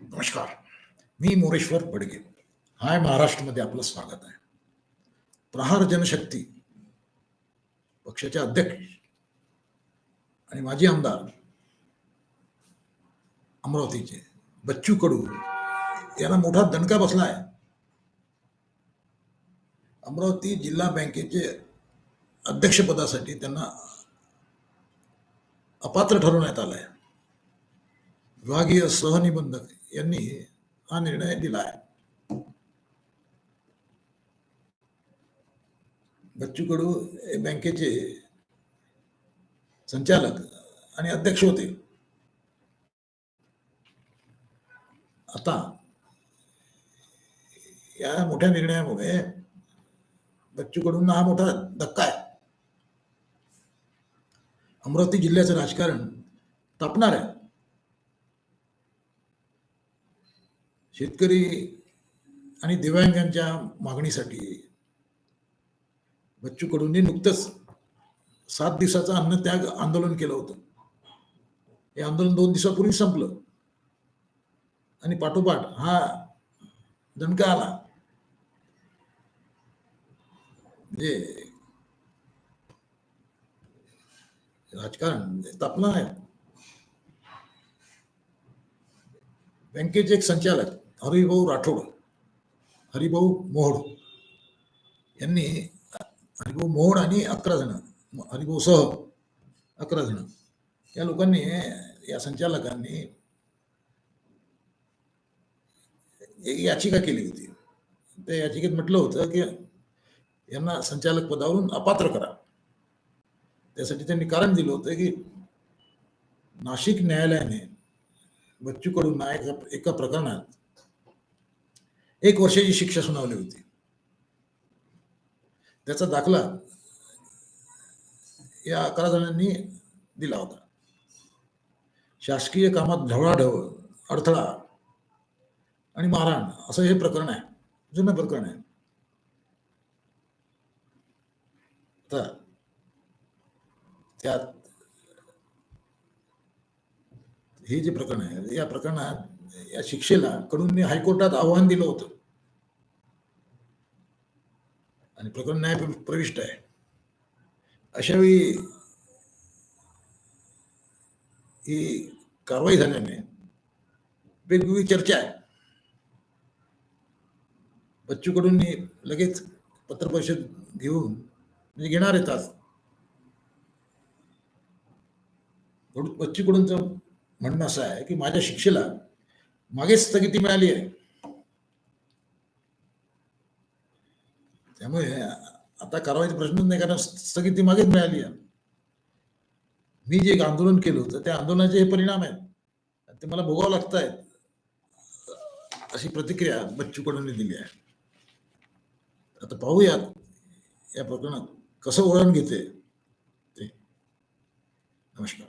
नमस्कार. मी मोरेश्वर बडगे. हाय महाराष्ट्रमध्ये आपलं स्वागत आहे. प्रहार जनशक्ती पक्षाचे अध्यक्ष आणि माजी आमदार अमरावतीचे बच्चू कडू यांना मोठा दणका बसला आहे अमरावती जिल्हा बँकेचे अध्यक्षपदासाठी त्यांना अपात्र ठरवण्यात आलं आहे विभागीय सहनिबंधक यांनी हा निर्णय दिला आहे. बच्चू कडू हे बँकेचे संचालक आणि अध्यक्ष होते. आता या मोठ्या निर्णयामुळे बच्चू कडूंना हा मोठा धक्का आहे. अमरावती जिल्ह्याचं राजकारण तापणार आहे. शेतकरी आणि दिव्यांगांच्या मागणीसाठी बच्चू कडूंनी नुकतंच सात दिवसाचं अन्नत्याग आंदोलन केलं होतं. हे आंदोलन दोन दिवसापूर्वी संपलं. आणि पाठोपाठ हा दणका आला. म्हणजे राजकारण म्हणजे तापलं आहे. बँकेचे एक संचालक हरिभाऊ राठोड हरिभाऊ मोहोड यांनी हरिभाऊ मोहोड आणि अकरा जण हरिभाऊ सह अकरा जण या लोकांनी या संचालकांनी एक याचिका केली होती. त्या याचिकेत म्हटलं होतं की यांना संचालक पदावरून अपात्र करा. त्यासाठी त्यांनी कारण दिलं होतं की नाशिक न्यायालयाने बच्चू कडून नायक एका प्रकरणात एक वर्षाची शिक्षा सुनावली होती. त्याचा दाखला या अकरा जणांनी दिला होता. शासकीय कामात ढवळाढवळ अडथळा आणि मारहाण असं हे प्रकरण आहे. जुनं प्रकरण आहे. तर त्यात हे जे प्रकरण आहे या प्रकरणात या शिक्षेला कडून हायकोर्टात आव्हान दिलं होतं. आणि प्रकरण न्याय प्रविष्ट आहे. अशावेळी ही कारवाई झाल्याने वेगवेगळी चर्चा आहे. बच्चूकडून लगेच पत्रपरिषद घेऊन म्हणजे घेणार येतात आज म्हणणं असं आहे की माझ्या शिक्षेला मागेच स्थगिती मिळाली आहे. त्यामुळे आता कारवाईचा प्रश्नच नाही कारण स्थगिती मागेच मिळाली आहे. मी जे एक आंदोलन केलं होतं त्या आंदोलनाचे हे परिणाम आहेत. ते मला भोगावं लागत आहेत अशी प्रतिक्रिया बच्चू कडून दिली आहे. आता पाहूयात या प्रकरणात कसं वळण घेते ते. नमस्कार.